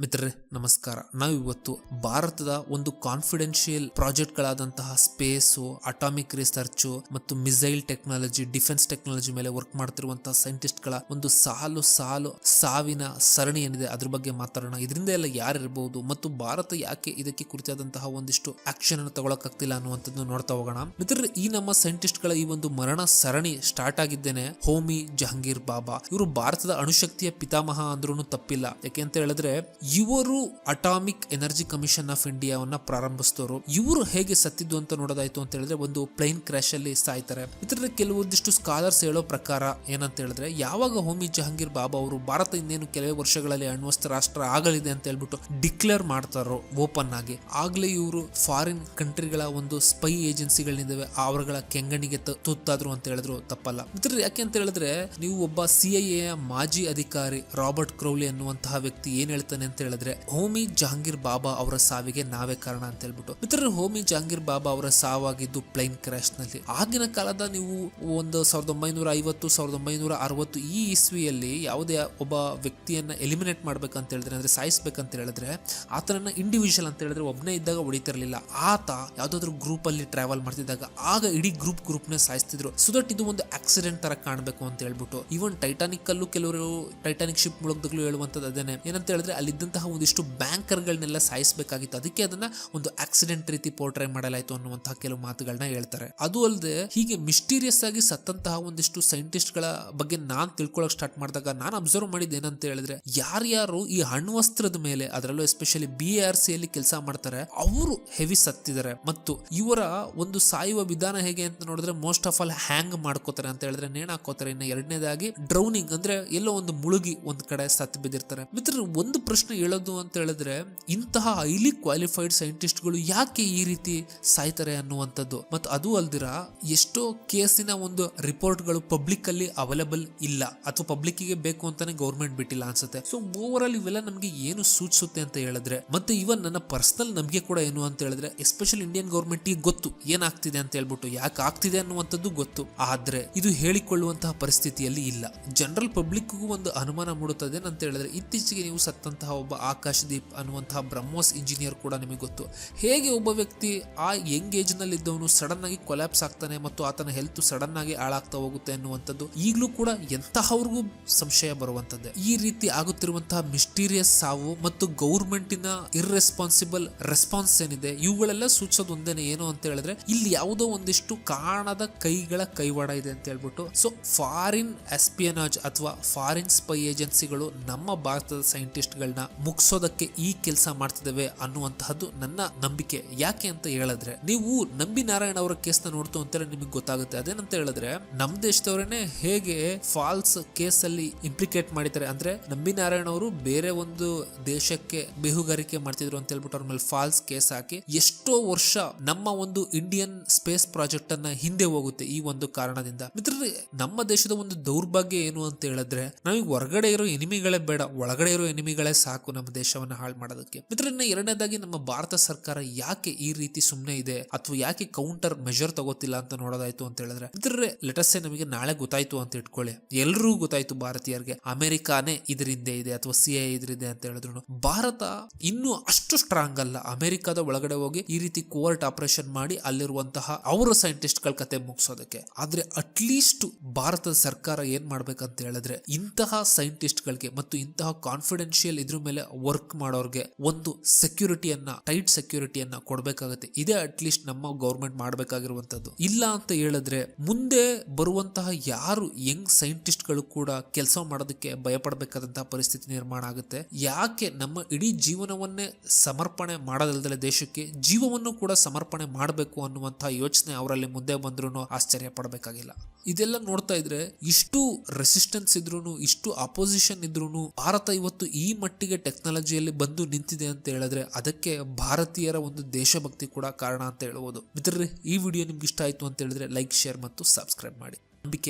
ಮಿತ್ರರೇ, ನಮಸ್ಕಾರ. ನಾವಿವತ್ತು ಭಾರತದ ಒಂದು ಕಾನ್ಫಿಡೆನ್ಷಿಯಲ್ ಪ್ರಾಜೆಕ್ಟ್ ಗಳಾದಂತಹ ಸ್ಪೇಸು, ಅಟಾಮಿಕ್ ರಿಸರ್ಚ್ ಮತ್ತು ಮಿಸೈಲ್ ಟೆಕ್ನಾಲಜಿ, ಡಿಫೆನ್ಸ್ ಟೆಕ್ನಾಲಜಿ ಮೇಲೆ ವರ್ಕ್ ಮಾಡ್ತಿರುವಂತಹ ಸೈಂಟಿಸ್ಟ್ಗಳ ಒಂದು ಸಾಲು ಸಾಲು ಸಾವಿನ ಸರಣಿ ಏನಿದೆ ಅದ್ರ ಬಗ್ಗೆ ಮಾತಾಡೋಣ. ಇದರಿಂದ ಎಲ್ಲ ಯಾರಿರಬಹುದು ಮತ್ತು ಭಾರತ ಯಾಕೆ ಇದಕ್ಕೆ ಕುರಿತಾದಂತಹ ಒಂದಿಷ್ಟು ಆಕ್ಷನ್ ಅನ್ನು ತಗೊಳಕ್ಕಾಗ್ತಿಲ್ಲ ಅನ್ನುವಂಥದ್ದು ನೋಡ್ತಾ ಹೋಗೋಣ. ಮಿತ್ರರು, ಈ ನಮ್ಮ ಸೈಂಟಿಸ್ಟ್ಗಳ ಈ ಒಂದು ಮರಣ ಸರಣಿ ಸ್ಟಾರ್ಟ್ ಆಗಿದ್ದೇನೆ ಹೋಮಿ ಜಹಾಂಗೀರ್ ಬಾಬಾ. ಇವರು ಭಾರತದ ಅಣುಶಕ್ತಿಯ ಪಿತಾಮಹ ಅಂದ್ರೂ ತಪ್ಪಿಲ್ಲ. ಯಾಕೆ ಅಂತ ಹೇಳಿದ್ರೆ ಇವರು ಅಟಾಮಿಕ್ ಎನರ್ಜಿ ಕಮಿಷನ್ ಆಫ್ ಇಂಡಿಯಾವನ್ನ ಪ್ರಾರಂಭಿಸಿದವರು ಇವರು ಹೇಗೆ ಸತ್ತಿದ್ದು ಅಂತ ನೋಡೋದಾಯ್ತು ಅಂತ ಹೇಳಿದ್ರೆ ಒಂದು ಪ್ಲೇನ್ ಕ್ರಾಶ್ ಅಲ್ಲಿ ಸಾಯ್ತಾರೆ. ಇದರಲ್ಲಿ ಕೆಲವೊಂದಿಷ್ಟು ಸ್ಕಾಲರ್ಸ್ ಹೇಳೋ ಪ್ರಕಾರ ಏನಂತ ಹೇಳಿದ್ರೆ, ಯಾವಾಗ ಹೋಮಿ ಜಹಾಂಗೀರ್ ಬಾಬಾ ಅವರು ಭಾರತ ಇನ್ನೇನು ಕೆಲವೇ ವರ್ಷಗಳಲ್ಲಿ ಅಣ್ವಸ್ತ್ರ ರಾಷ್ಟ್ರ ಆಗಲಿದೆ ಅಂತ ಹೇಳ್ಬಿಟ್ಟು ಡಿಕ್ಲೇರ್ ಮಾಡ್ತಾರೋ ಓಪನ್ ಆಗಿ, ಆಗ್ಲೇ ಇವರು ಫಾರಿನ್ ಕಂಟ್ರಿಗಳ ಒಂದು ಸ್ಪೈ ಏಜೆನ್ಸಿಗಳಿದ್ದಾವೆ ಅವರುಗಳ ಕೆಂಗಣಿಗೆ ತುತ್ತಾದ್ರು ಅಂತ ಹೇಳಿದ್ರು, ತಪ್ಪಲ್ಲ. ಇದ್ರ ಯಾಕೆ ಅಂತ ಹೇಳಿದ್ರೆ, ನೀವು ಒಬ್ಬ ಸಿಐಎ ಮಾಜಿ ಅಧಿಕಾರಿ ರಾಬರ್ಟ್ ಕ್ರೌಲಿ ಅನ್ನುವಂತಹ ವ್ಯಕ್ತಿ ಏನ್ ಹೇಳ್ತಾನೆ ಅಂತ ಹೇಳಿದ್ರೆ, ಹೋಮಿ ಜಹಾಂಗೀರ್ ಬಾಬಾ ಅವರ ಸಾವಿಗೆ ನಾವೇ ಕಾರಣ ಅಂತ ಹೇಳ್ಬಿಟ್ಟು. ಮಿತ್ರರೇ, ಹೋಮಿ ಜಹಾಂಗೀರ್ ಬಾಬಾ ಅವರ ಸಾವಾಗಿದ್ದು ಪ್ಲೈನ್ ಕ್ರಾಶ್ನಲ್ಲಿ. ಆಗಿನ ಕಾಲದ ನೀವು ಒಂದು ಸಾವಿರದ ಒಂಬೈನೂರ ಐವತ್ತು, ಸಾವಿರದ ಒಂಬೈನೂರ ಅರವತ್ತು ಈ ಇಸ್ವಿಯಲ್ಲಿ ಯಾವುದೇ ಒಬ್ಬ ವ್ಯಕ್ತಿಯನ್ನ ಎಲಿಮಿನೇಟ್ ಮಾಡ್ಬೇಕಂತ ಹೇಳಿದ್ರೆ, ಅಂದ್ರೆ ಸಾಯಿಸ್ಬೇಕಂತ ಹೇಳಿದ್ರೆ, ಆತನನ್ನ ಇಂಡಿವಿಜುವಲ್ ಅಂತ ಹೇಳಿದ್ರೆ ಒಬ್ಬನೇ ಇದ್ದಾಗ ಹೊಡಿತಿರ್ಲಿಲ್ಲ. ಆತ ಯಾವ್ದಾದ್ರು ಗ್ರೂಪ್ ಅಲ್ಲಿ ಟ್ರಾವೆಲ್ ಮಾಡ್ತಿದ್ದಾಗ ಆಗ ಇಡೀ ಗ್ರೂಪ್ ಗ್ರೂಪ್ನ ಸಾಯಿಸ್ತಿದ್ರು. ಸೊ ದಟ್ ಇದು ಒಂದು ಆಕ್ಸಿಡೆಂಟ್ ತರ ಕಾಣಬೇಕು ಅಂತ ಹೇಳ್ಬಿಟ್ಟು. ಈವನ್ ಟೈಟಾನಿಕ್ ಅಲ್ಲೂ ಕೆಲವರು ಟೈಟಾನಿಕ್ ಶಿಪ್ ಮುಳುಗ್ದಾಗ್ಲೂ ಹೇಳುವಂತದ್ದು ಅದೇನೆ. ಏನಂತ ಹೇಳಿದ್ರೆ ಅಲ್ಲಿದ್ದಂತಹ ಒಂದಿಷ್ಟು ಬ್ಯಾಂಕರ್ಗಳನ್ನೆಲ್ಲ ಸಾಯಿಸಬೇಕಾಗಿತ್ತು. ಅದಕ್ಕೆ ಅದನ್ನ ಒಂದು ಆಕ್ಸಿಡೆಂಟ್ ರೀತಿ ಪೋರ್ಟ್ರೈ ಮಾಡಲಾಯಿತು ಅನ್ನುವಂತಹ ಕೆಲವು ಮಾತುಗಳನ್ನ ಹೇಳ್ತಾರೆ. ಅದು ಅಲ್ಲದೆ ಹೀಗೆ ಮಿಸ್ಟೀರಿಯಸ್ ಆಗಿ ಸತ್ತಂತಹ ಒಂದಿಷ್ಟು ಸೈಂಟಿಸ್ಟ್ಗಳ ಬಗ್ಗೆ ನಾನ್ ತಿಳ್ಕೊಳಕ್ ಸ್ಟಾರ್ಟ್ ಮಾಡಿದಾಗ ನಾನು ಅಬ್ಸರ್ವ್ ಮಾಡಿದ್ದು ಏನಂತ ಹೇಳಿದ್ರೆ, ಯಾರ್ಯಾರು ಈ ಅಣ್ವಸ್ತ್ರದ ಮೇಲೆ, ಅದರಲ್ಲೂ ಎಸ್ಪೆಷಲಿ ಬಿ ಆರ್ ಸಿ ಅಲ್ಲಿ ಕೆಲಸ ಮಾಡ್ತಾರೆ, ಅವರು ಹೆವಿ ಸತ್ತಿದ್ದಾರೆ ಮತ್ತು ಇವರ ಒಂದು ಸಾಯುವ ವಿಧಾನ ಹೇಗೆ ಅಂತ ನೋಡಿದ್ರೆ, ಮೋಸ್ಟ್ ಆಫ್ ಆಲ್ ಹ್ಯಾಂಗ್ ಮಾಡ್ಕೋತಾರೆ ಅಂತ ಹೇಳಿದ್ರೆ, ನೇಣ್ ಹಾಕೋತಾರೆ ಇನ್ನು ಎರಡನೇದಾಗಿ ಡ್ರೌನಿಂಗ್ ಅಂದ್ರೆ ಎಲ್ಲೋ ಒಂದು ಮುಳುಗಿ ಒಂದ್ ಕಡೆ ಸತ್ತು ಬಿದ್ದಿರ್ತಾರೆ. ಮಿತ್ರ ಒಂದು ಪ್ರಶ್ನೆ ಹೇಳೋದು ಅಂತ ಹೇಳಿದ್ರೆ, ಇಂತಹ ಹೈಲಿ ಕ್ವಾಲಿಫೈಡ್ ಸೈಂಟಿಸ್ಟ್ಗಳು ಯಾಕೆ ಈ ರೀತಿ ಸಾಯ್ತಾರೆ ಅನ್ನುವಂಥದ್ದು. ಮತ್ತು ಅದು ಅಲ್ದಿರ, ಎಷ್ಟೋ ಕೇಸಿನ ಒಂದು ರಿಪೋರ್ಟ್ಗಳು ಪಬ್ಲಿಕ್ ಅಲ್ಲಿ ಅವೈಲೇಬಲ್ ಇಲ್ಲ. ಅಥವಾ ಪಬ್ಲಿಕ್ಗೆ ಬೇಕು ಅಂತಾನೆ ಗೌರ್ಮೆಂಟ್ ಬಿಟ್ಟಿಲ್ಲ ಅನ್ಸುತ್ತೆ. ಸೊ ಓವರ್ ಇವೆಲ್ಲ ನಮಗೆ ಏನು ಸೂಚಿಸುತ್ತೆ ಅಂತ ಹೇಳಿದ್ರೆ, ಮತ್ತೆ ಇವನ್ ನನ್ನ ಪರ್ಸನಲ್ ನಂಬಿಕೆ ಕೂಡ ಏನು ಅಂತ ಹೇಳಿದ್ರೆ ಎಸ್ಪೆಷಲ್ ಇಂಡಿಯನ್ ಗೌರ್ಮೆಂಟ್ ಗೊತ್ತು ಏನಾಗ್ತಿದೆ ಅಂತ ಹೇಳ್ಬಿಟ್ಟು ಯಾಕೆ ಆಗ್ತಿದೆ ಅನ್ನುವಂಥದ್ದು ಗೊತ್ತು. ಆದ್ರೆ ಇದು ಹೇಳಿಕೊಳ್ಳುವಂತಹ ಪರಿಸ್ಥಿತಿಯಲ್ಲಿ ಇಲ್ಲ. ಜನರಲ್ ಪಬ್ಲಿಕ್ ಒಂದು ಅನುಮಾನ ಮೂಡುತ್ತದೆ ಅಂತ ಹೇಳಿದ್ರೆ, ಇತ್ತೀಚೆಗೆ ನೀವು ಸತ್ತಂತಹ ಒಬ್ಬ ಆಕಾಶದೀಪ್ ಅನ್ನುವಂತಹ ಬ್ರಹ್ಮೋಸ್ ಇಂಜಿನಿಯರ್ ಕೂಡ ನಿಮಗೆ ಗೊತ್ತು. ಹೇಗೆ ಒಬ್ಬ ವ್ಯಕ್ತಿ ಆ ಯಂಗ್ ಏಜ್ನಲ್ಲಿ ಇದ್ದವನು ಸಡನ್ ಆಗಿ ಕೊಲ್ಯಾಪ್ಸ್ ಆಗ್ತಾನೆ ಮತ್ತು ಆತನ ಹೆಲ್ತ್ ಸಡನ್ ಆಗಿ ಹಾಳಾಗ್ತಾ ಹೋಗುತ್ತೆ ಅನ್ನುವಂಥದ್ದು, ಈಗಲೂ ಕೂಡ ಎಂತಹವ್ರಿಗೂ ಸಂಶಯ ಬರುವಂತದ್ದೇ ಈ ರೀತಿ ಆಗುತ್ತಿರುವಂತಹ ಮಿಸ್ಟೀರಿಯಸ್ ಸಾವು ಮತ್ತು ಗೌರ್ಮೆಂಟಿನ ಇರ್ರೆಸ್ಪಾನ್ಸಿಬಲ್ ರೆಸ್ಪಾನ್ಸ್ ಏನಿದೆ, ಇವುಗಳೆಲ್ಲ ಸೂಚಿಸೋದು ಒಂದೇನೆ ಏನು ಅಂತ ಹೇಳಿದ್ರೆ, ಇಲ್ಲಿ ಯಾವುದೋ ಒಂದಿಷ್ಟು ಕಾಣದ ಕೈಗಳ ಕೈವಾಡ ಇದೆ ಅಂತ ಹೇಳ್ಬಿಟ್ಟು ಸೊ ಫಾರಿನ್ ಎಸ್ಪಿಯನಾಜ್ ಅಥವಾ ಫಾರಿನ್ ಸ್ಪೈ ಏಜೆನ್ಸಿಗಳು ನಮ್ಮ ಭಾರತದ ಸೈಂಟಿಸ್ಟ್ಗಳನ್ನ ಮುಗಿಸೋದಕ್ಕೆ ಈ ಕೆಲಸ ಮಾಡ್ತಿದ್ದೇವೆ ಅನ್ನುವಂತಹದ್ದು ನನ್ನ ನಂಬಿಕೆ. ಯಾಕೆ ಅಂತ ಹೇಳಿದ್ರೆ, ನೀವು ನಂಬಿ ನಾರಾಯಣ ಅವರ ಕೇಸ್ನ ನೋಡ್ತು ಅಂತೇಳಿ ನಿಮಗೆ ಗೊತ್ತಾಗುತ್ತೆ. ಅದೇನಂತ ಹೇಳಿದ್ರೆ ನಮ್ಮ ದೇಶದವರೇನೆ ಹೇಗೆ ಫಾಲ್ಸ್ ಕೇಸ್ ಅಲ್ಲಿ ಇಂಪ್ಲಿಕೇಟ್ ಮಾಡಿದ್ದಾರೆ ಅಂದ್ರೆ, ನಂಬಿ ನಾರಾಯಣ ಅವರು ಬೇರೆ ಒಂದು ದೇಶಕ್ಕೆ ಬೇಹುಗಾರಿಕೆ ಮಾಡ್ತಿದ್ರು ಅಂತ ಹೇಳ್ಬಿಟ್ಟು ಅವ್ರ ಮೇಲೆ ಫಾಲ್ಸ್ ಕೇಸ್ ಹಾಕಿ ಎಷ್ಟೋ ವರ್ಷ ನಮ್ಮ ಒಂದು ಇಂಡಿಯನ್ ಸ್ಪೇಸ್ ಪ್ರಾಜೆಕ್ಟ್ ಅನ್ನ ಹಿಂದೆ ಹೋಗುತ್ತೆ ಈ ಒಂದು ಕಾರಣದಿಂದ. ಮಿತ್ರರೇ, ನಮ್ಮ ದೇಶದ ಒಂದು ದೌರ್ಭಾಗ್ಯ ಏನು ಅಂತ ಹೇಳಿದ್ರೆ ನಮಗೆ ಹೊರಗಡೆ ಇರೋ ಎನಿಮಿಗಳೇ ಬೇಡ, ಒಳಗಡೆ ಇರೋ ಎನಿಮಿಗಳೇ ಸಾಕು. ನಮ್ಮ ದೇಶವನ್ನ ಹಾಳು ಮಾಡೋದಕ್ಕೆ. ಮಿತ್ರನ್ನ ಎರಡನೇದಾಗಿ ನಮ್ಮ ಭಾರತ ಸರ್ಕಾರ ಯಾಕೆ ಈ ರೀತಿ ಸುಮ್ಮನೆ ಇದೆ? ಅಥವಾ ಯಾಕೆ ಕೌಂಟರ್ ಮೆಜರ್ ತಗೋತಿಲ್ಲ ಅಂತ ನೋಡೋದಾಯ್ತು ಅಂತ ಹೇಳಿದ್ರೆ, ಮಿತ್ರರೇ ಲೆಟಸ್ ನಮಗೆ ನಾಳೆ ಗೊತ್ತಾಯ್ತು ಅಂತ ಇಟ್ಕೊಳ್ಳಿ. ಎಲ್ರಿಗೂ ಗೊತ್ತಾಯ್ತು ಭಾರತೀಯರಿಗೆ. ಅಮೆರಿಕಾನೇ ಇದರಿಂದ ಇದೆ ಅಥವಾ ಸಿ ಐ ಇದರಿಂದ ಅಂತ ಹೇಳಿದ್ರು ಭಾರತ ಇನ್ನೂ ಅಷ್ಟು ಸ್ಟ್ರಾಂಗ್ ಅಲ್ಲ. ಅಮೆರಿಕಾದ ಒಳಗಡೆ ಹೋಗಿ ಈ ರೀತಿ ಕೋರ್ಟ್ ಆಪರೇಷನ್ ಮಾಡಿ ಅಲ್ಲಿರುವಂತಹ ಅವರ ಸೈಂಟಿಸ್ಟ್ಗಳ ಕತೆ ಮುಗಿಸೋದಕ್ಕೆ. ಆದ್ರೆ ಅಟ್ಲೀಸ್ಟ್ ಭಾರತದ ಸರ್ಕಾರ ಏನ್ ಮಾಡ್ಬೇಕಂತ ಹೇಳಿದ್ರೆ, ಇಂತಹ ಸೈಂಟಿಸ್ಟ್ ಗಳಿಗೆ ಮತ್ತು ಇಂತಹ ಕಾನ್ಫಿಡೆನ್ಶಿಯಲ್ ಇದ್ರ ವರ್ಕ್ ಮಾಡೋರ್ಗೆ ಒಂದು ಸೆಕ್ಯೂರಿಟಿಯನ್ನ ಟೈಟ್ ಸೆಕ್ಯೂರಿಟಿಯನ್ನ ಕೊಡಬೇಕಾಗುತ್ತೆ. ಇದೇ ಅಟ್ಲೀಸ್ಟ್ ನಮ್ಮ ಗೌರ್ಮೆಂಟ್ ಮಾಡಬೇಕಾಗಿರುವಂತದ್ದು ಇಲ್ಲ ಅಂತ ಹೇಳಿದ್ರೆ ಮುಂದೆ ಬರುವಂತಹ ಯಾರು ಯಂಗ್ ಸೈಂಟಿಸ್ಟ್ಗಳು ಕೂಡ ಕೆಲಸ ಮಾಡೋದಕ್ಕೆ ಭಯಪಡಬೇಕಾದಂತಹ ಪರಿಸ್ಥಿತಿ ನಿರ್ಮಾಣ ಆಗುತ್ತೆ. ಯಾಕೆ ನಮ್ಮ ಇಡೀ ಜೀವನವನ್ನೇ ಸಮರ್ಪಣೆ ಮಾಡೋದಲ್ದಲೆ ದೇಶಕ್ಕೆ ಜೀವವನ್ನು ಕೂಡ ಸಮರ್ಪಣೆ ಮಾಡಬೇಕು ಅನ್ನುವಂತಹ ಯೋಚನೆ ಅವರಲ್ಲಿ ಮುಂದೆ ಬಂದ್ರೂ ಆಶ್ಚರ್ಯ ಪಡಬೇಕಾಗಿಲ್ಲ. ಇದೆಲ್ಲ ನೋಡ್ತಾ ಇದ್ರೆ ಇಷ್ಟು ರೆಸಿಸ್ಟೆನ್ಸ್ ಇದ್ರು ಇಷ್ಟು ಅಪೋಸಿಷನ್ ಇದ್ರು ಭಾರತ ಇವತ್ತು ಈ ಮಟ್ಟಿಗೆ ಟೆಕ್ನಾಲಜಿಯಲ್ಲಿ ಬಂದು ನಿಂತಿದೆ ಅಂತ ಹೇಳಿದ್ರೆ ಅದಕ್ಕೆ ಭಾರತೀಯರ ಒಂದು ದೇಶಭಕ್ತಿ ಕೂಡ ಕಾರಣ ಅಂತ ಹೇಳ್ಬೋದು. ಮಿತ್ರರೇ, ಈ ವಿಡಿಯೋ ನಿಮ್ಗೆ ಇಷ್ಟ ಆಯ್ತು ಅಂತ ಹೇಳಿದ್ರೆ ಲೈಕ್ ಶೇರ್ ಮತ್ತು ಸಬ್ಸ್ಕ್ರೈಬ್ ಮಾಡಿ. ನಂಬಿಕೆ.